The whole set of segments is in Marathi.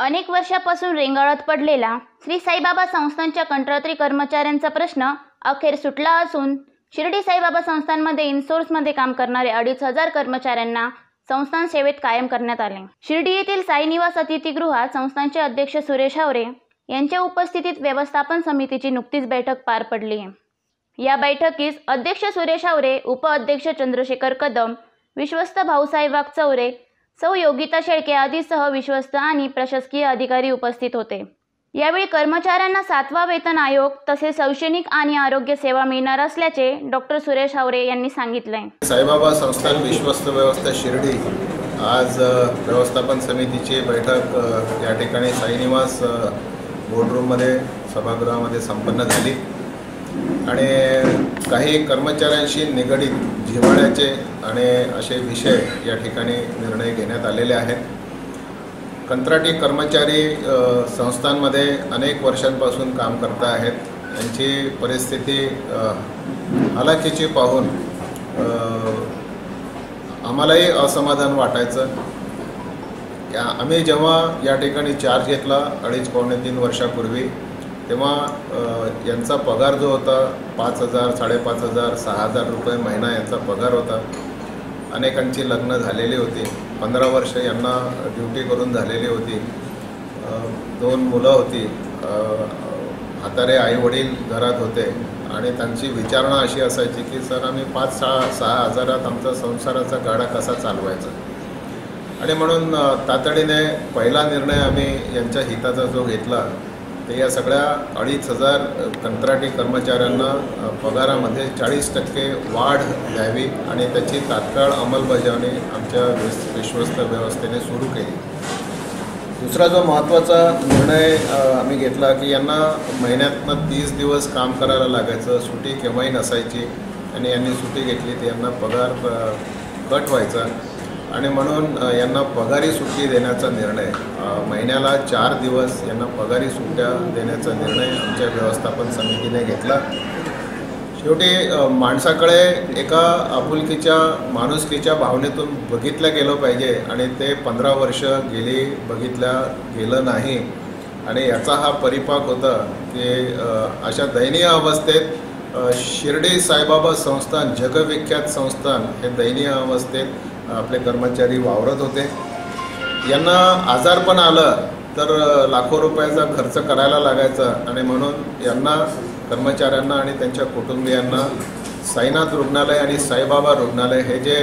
अनेक वर्षापासून रेंगाळत पडलेला श्री साईबाबा संस्थांच्या कंत्रात्री कर्मचाऱ्यांचा प्रश्न अखेर सुटला असून शिर्डी साईबाबा संस्थांमध्ये इन्सोर्समध्ये काम करणारे अडीच हजार कर्मचाऱ्यांना संस्थान सेवेत कायम करण्यात आले. शिर्डी येथील साईनिवास अतिथीगृहात संस्थांचे अध्यक्ष सुरेश हावरे यांच्या उपस्थितीत व्यवस्थापन समितीची नुकतीच बैठक पार पडली. या बैठकीस अध्यक्ष सुरेश हावरे उपअध्यक्ष चंद्रशेखर कदम विश्वस्त भाऊसाहेब वागचौरे सौ योगिता शेळके आदीसह विश्वस्त आणि प्रशासकीय अधिकारी उपस्थित होते. यावेळी कर्मचाऱ्यांना सातवा वेतन आयोग तसेच शैक्षणिक आणि आरोग्य सेवा मिळणार असल्याचे डॉक्टर सुरेश हावरे यांनी सांगितले. साईबाबा संस्थान विश्वस्त व्यवस्था शिर्डी आज व्यवस्थापन समितीची बैठक या ठिकाणी साईनिवास बोर्डरूममध्ये सभागृहामध्ये संपन्न झाली. आणि काही कर्मचाऱ्यांशी निगडीत जिव्हाळ्याचे आणि असे विषय या ठिकाणी निर्णय घेण्यात आलेले आहेत. कंत्राटी कर्मचारी संस्थांमध्ये अनेक वर्षांपासून काम करत आहेत. त्यांची परिस्थिती हलाखीची पाहून आम्हालाही असमाधान वाटायचं. या आम्ही जेव्हा या ठिकाणी चार्ज घेतला अडीच पावणे तीन वर्षापूर्वी तेव्हा यांचा पगार जो होता पाच हजार साडेपाच हजार सहा हजार रुपये महिना यांचा पगार होता. अनेकांची लग्न झालेली होती. पंधरा वर्ष यांना ड्युटी करून झालेली होती. दोन मुलं होती. हातारे आईवडील घरात होते. आणि त्यांची विचारणा अशी असायची की सर आम्ही पाच सहा सहा हजारात आमचा संसाराचा गाडा कसा चालवायचा? आणि म्हणून तातडीने पहिला निर्णय आम्ही यांच्या हिताचा जो घेतला ते या सगळ्या अडीच हजार कंत्राटी कर्मचाऱ्यांना पगारामध्ये चाळीस टक्के वाढ द्यावी आणि त्याची तात्काळ अंमलबजावणी आमच्या विश्वस्त व्यवस्थेने सुरू केली. दुसरा जो महत्त्वाचा निर्णय आम्ही घेतला की यांना महिन्यातनं तीस दिवस काम करायला लागायचं सुट्टी केव्हाही नसायची आणि यांनी सुट्टी घेतली तर यांना पगार कट व्हायचा. आणि म्हणून यांना पगारी सुट्टी देण्याचा निर्णय महिन्याला चार दिवस यांना पगारी सुट्ट्या देण्याचा निर्णय आमच्या व्यवस्थापन समितीने घेतला. शेवटी माणसाकडे एका आपुलकीच्या माणुसकीच्या भावनेतून बघितलं गेलं पाहिजे आणि ते पंधरा वर्ष गेली बघितल्या गेलं नाही. आणि याचा हा परिपाक होता की अशा दयनीय अवस्थेत शिर्डी साईबाबा संस्थान जगविख्यात संस्थान हे दयनीय अवस्थेत आपले कर्मचारी वावरत होते. यांना आजार पण आलं तर लाखो रुपयाचा खर्च करायला लागायचा. आणि म्हणून यांना कर्मचाऱ्यांना आणि त्यांच्या कुटुंबियांना साईनाथ रुग्णालय आणि साईबाबा रुग्णालय हे जे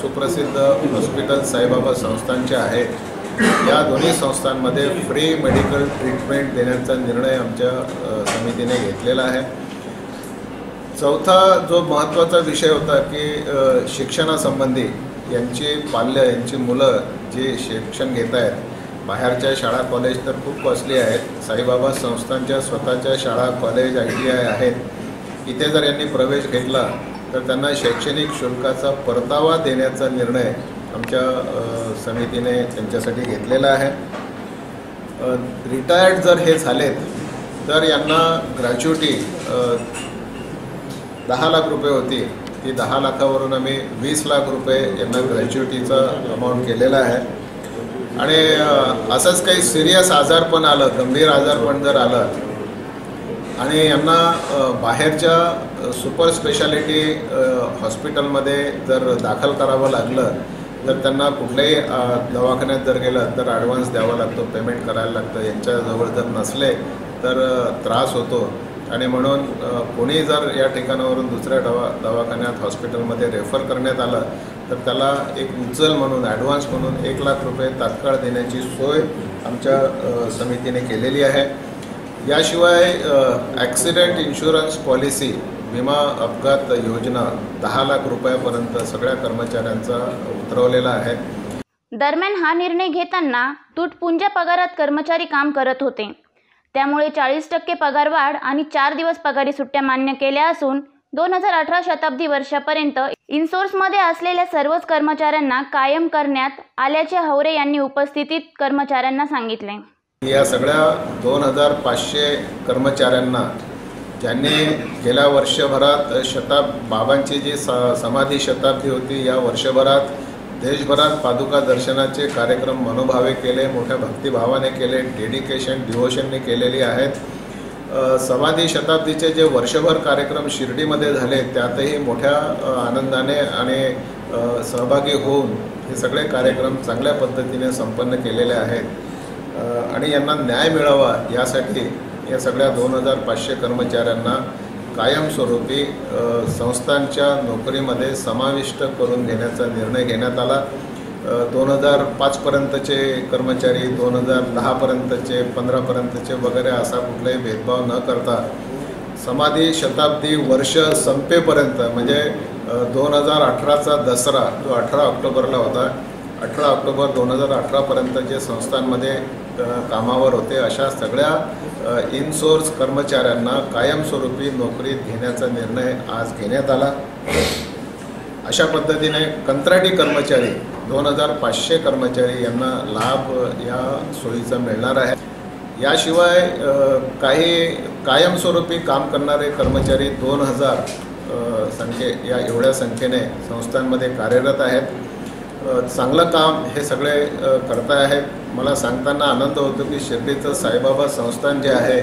सुप्रसिद्ध हॉस्पिटल साईबाबा संस्थांचे आहेत या दोन्ही संस्थांमध्ये फ्री मेडिकल ट्रीटमेंट देण्याचा निर्णय आमच्या समितीने घेतलेला आहे. चौथा जो महत्त्वाचा विषय होता की शिक्षणासंबंधी यांचे पाल्य यांची मुलं जे शिक्षण घेत आहेत बाहेरच्या शाळा कॉलेज तर खूप कॉस्टली आहेत. साईबाबा संस्थांच्या स्वतःच्या शाळा कॉलेज आय टी आय आहेत. इथे जर यांनी प्रवेश घेतला तर त्यांना शैक्षणिक शुल्काचा परतावा देण्याचा निर्णय आमच्या समितीने त्यांच्यासाठी घेतलेला आहे. रिटायर्ड जर हे झालेत तर यांना ग्रॅच्युटी दहा लाख रुपये होती ती दहा लाखावरून आम्ही वीस लाख रुपये यांना ग्रॅच्युटीचा अमाऊंट केलेला आहे. आणि असंच काही सिरियस आजारपण आलं गंभीर आजारपण जर आलं आणि यांना बाहेरच्या सुपर स्पेशालिटी हॉस्पिटलमध्ये जर दाखल करावं लागलं तर त्यांना कुठल्याही दवाखान्यात जर गेलं तर ॲडव्हान्स द्यावा लागतो पेमेंट करायला लागतं यांच्याजवळ जर नसले तर त्रास होतो. आणि म्हणून कोणी जर या ठिकाणावरून दुसऱ्या दवा दवाखान्यात हॉस्पिटलमध्ये रेफर करण्यात आलं तर त्याला एक उचल म्हणून ॲडव्हान्स म्हणून एक लाख रुपये तात्काळ देण्याची सोय आमच्या समितीने केलेली आहे. याशिवाय ॲक्सिडेंट इन्शुरन्स पॉलिसी विमा अपघात योजना दहा लाख रुपयापर्यंत सगळ्या कर्मचाऱ्यांचा उतरवलेला आहे. दरम्यान हा निर्णय घेताना तुटपुंज्या पगारात कर्मचारी काम करत होते. त्यामुळे चाळीस टक्के पगारवाढ आणि चार दिवस पगारी सुट्ट्या मान्य केल्या असून दोन हजार अठरा शताब्दी वर्षापर्यंत इन्सोर्समध्ये असलेल्या सर्वच कर्मचाऱ्यांना कायम करण्यात आल्याचे हवरे यांनी उपस्थितीत कर्मचाऱ्यांना सांगितले. या सगळ्या दोन हजार पाचशे कर्मचाऱ्यांना ज्यांनी गेल्या वर्षभरात शताब बाबांची जी समाधी शताब्दी होती या वर्षभरात देशभरात पादुका दर्शनाचे कार्यक्रम मनोभावे केले मोठ्या भक्तिभावाने केले डेडिकेशन डिव्होशनने केलेली आहेत. समाधी शताब्दीचे जे वर्षभर कार्यक्रम शिर्डीमध्ये झाले त्यातही मोठ्या आनंदाने आणि सहभागी होऊन हे सगळे कार्यक्रम चांगल्या पद्धतीने संपन्न केलेले आहेत. आणि यांना न्याय मिळावा यासाठी या सगळ्या दोन हजार पाचशे कर्मचाऱ्यांना कायमस्वरूपी संस्थांच्या नोकरीमध्ये समाविष्ट करून घेण्याचा निर्णय घेण्यात आला. दोन हजार पाचपर्यंतचे कर्मचारी दोन हजार दहापर्यंतचे पंधरापर्यंतचे वगैरे असा कुठलाही भेदभाव न करता समाधी शताब्दी वर्ष संपेपर्यंत म्हणजे दोन हजार अठराचा दसरा जो अठरा ऑक्टोबरला होता अठरा ऑक्टोबर दोन हजार अठरापर्यंत जे संस्थांमध्ये कामावर होते अशा सगळ्या इनसोर्स कर्मचाऱ्यांना कायमस्वरूपी नोकरीत घेण्याचा निर्णय आज घेण्यात आला. अशा पद्धतीने कंत्राटी कर्मचारी दोन हजार पाचशे कर्मचारी यांना लाभ या सोयीचा मिळणार आहे. याशिवाय काही कायमस्वरूपी काम करणारे कर्मचारी दोन हजार संख्ये या एवढ्या संख्येने संस्थांमध्ये कार्यरत आहेत. चांगलं काम हे सगळे करताय करता आहेत. मला सांगताना आनंद होतो की शिर्डीचं साईबाबा संस्थान जे आहे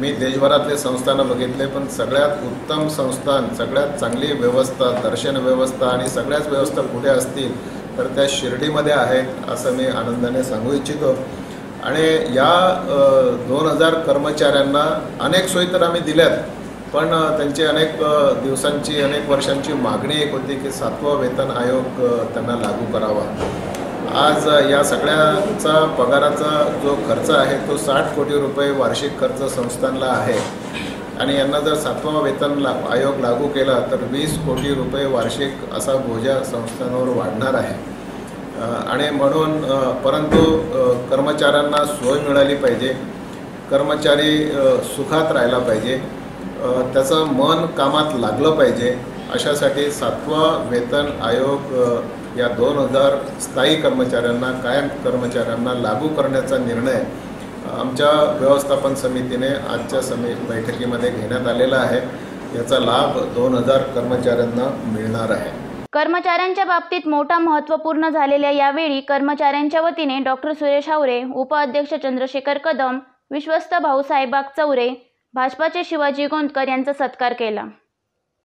मी देशभरातले संस्थानं बघितले पण सगळ्यात उत्तम संस्थान सगळ्यात चांगली व्यवस्था दर्शन व्यवस्था आणि सगळ्याच व्यवस्था कुठे असतील तर त्या शिर्डीमध्ये आहेत असं मी आनंदाने सांगू इच्छितो. आणि या दोन हजार कर्मचाऱ्यांना अनेक सोयी तर आम्ही दिल्यात पण त्यांची अनेक दिवसांची अनेक वर्षांची मागणी एक होती की सातवा वेतन आयोग त्यांना लागू करावा. आज या सगळ्याचा पगाराचा जो खर्च आहे तो साठ कोटी रुपये वार्षिक खर्च संस्थांना आहे. आणि यांना जर सातवा वेतन ला आयोग लागू केला तर वीस कोटी रुपये वार्षिक असा बोजा संस्थांवर वाढणार आहे. आणि म्हणून परंतु कर्मचाऱ्यांना सोय मिळाली पाहिजे. कर्मचारी सुखात राहिला पाहिजे. त्याचं मन कामात लागलं पाहिजे. अशासाठी सातवा वेतन आयोग या दोन हजार स्थायी कर्मचाऱ्यांना कायम कर्मचाऱ्यांना लागू करण्याचा निर्णय आमच्या व्यवस्थापन समितीने आजच्या समी बैठकीमध्ये घेण्यात आलेला आहे. याचा लाभ दोन हजार कर्मचाऱ्यांना मिळणार आहे. कर्मचाऱ्यांच्या बाबतीत मोठा महत्त्वपूर्ण झालेल्या यावेळी कर्मचाऱ्यांच्या वतीने डॉक्टर सुरेश हावरे उपाध्यक्ष चंद्रशेखर कदम विश्वस्त भाऊसाहेबाग चौरे भाजपाचे शिवाजी गोंदकर यांचा सत्कार केला.